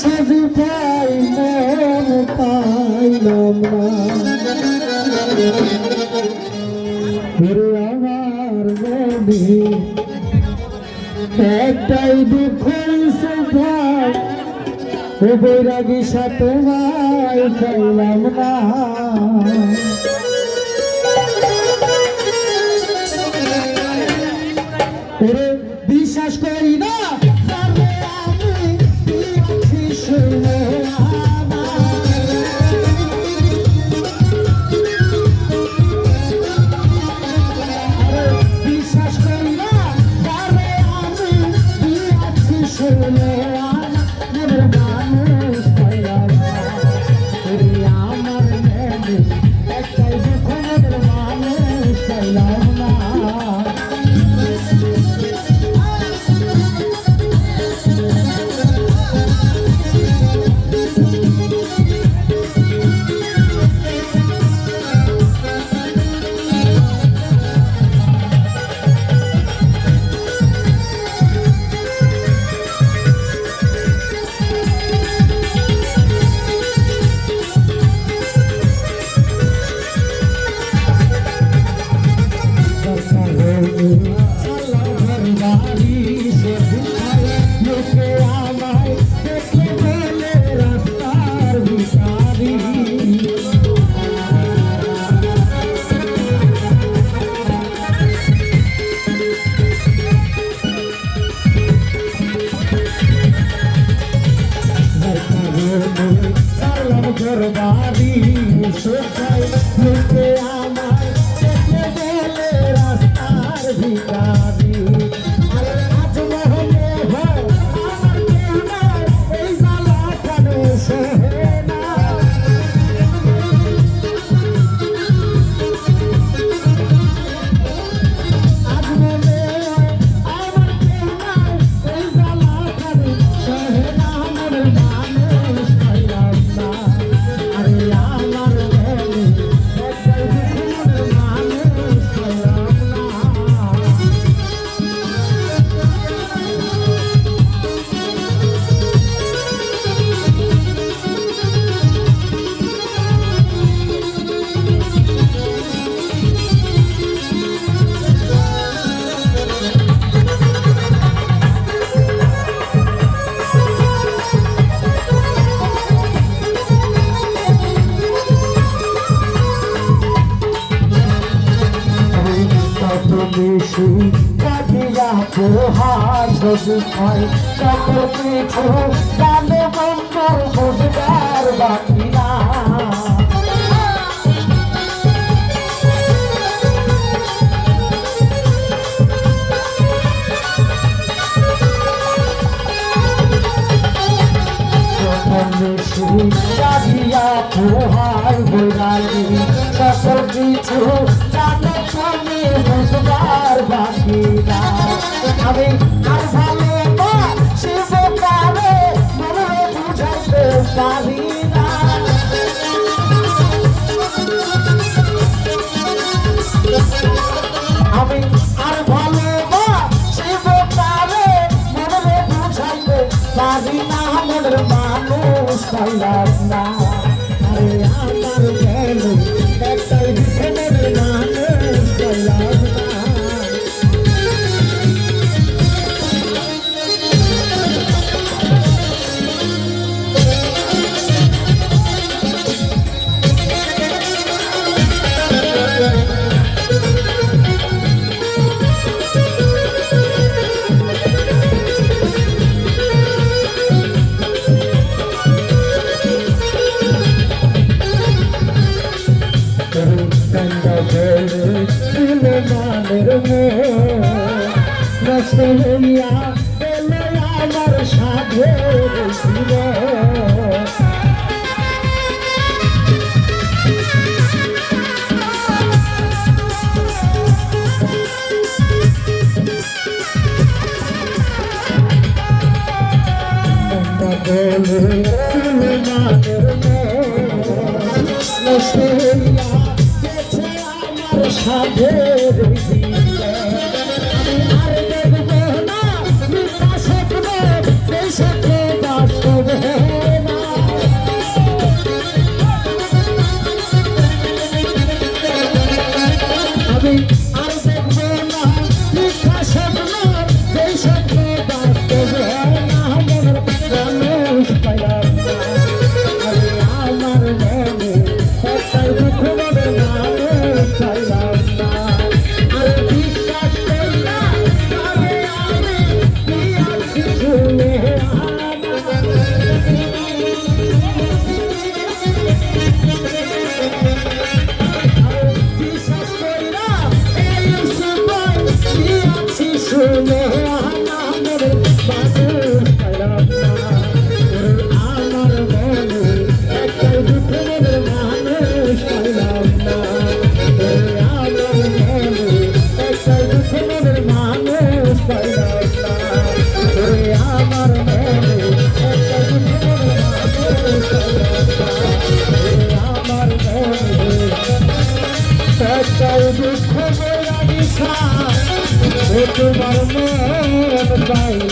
সাজু পাই মন পাইলাম না। আমার মনে একটাই দুঃখ সুখাই ও বৈরাগী সাথে মাই পাইলাম না। বিশ্বাস করি না Bye. বেশি কাটিয়া পোহার হয় কত কিছু জানে বন্ধুর বুঝবার বাকি না কাটিয়া পোহার বৈরাগী সকল কিছু জানে তুমি বাকি না। আমি আর ভালো না শিব কারে, মনে বুঝাইতে পারি পারি না মনের মানুষ পাইলাম না। আরে আমার গেল একটাই মনের মানুষ নষ্ট হইয়া আমার সাধের সাধের তোমার মন পাইলাম না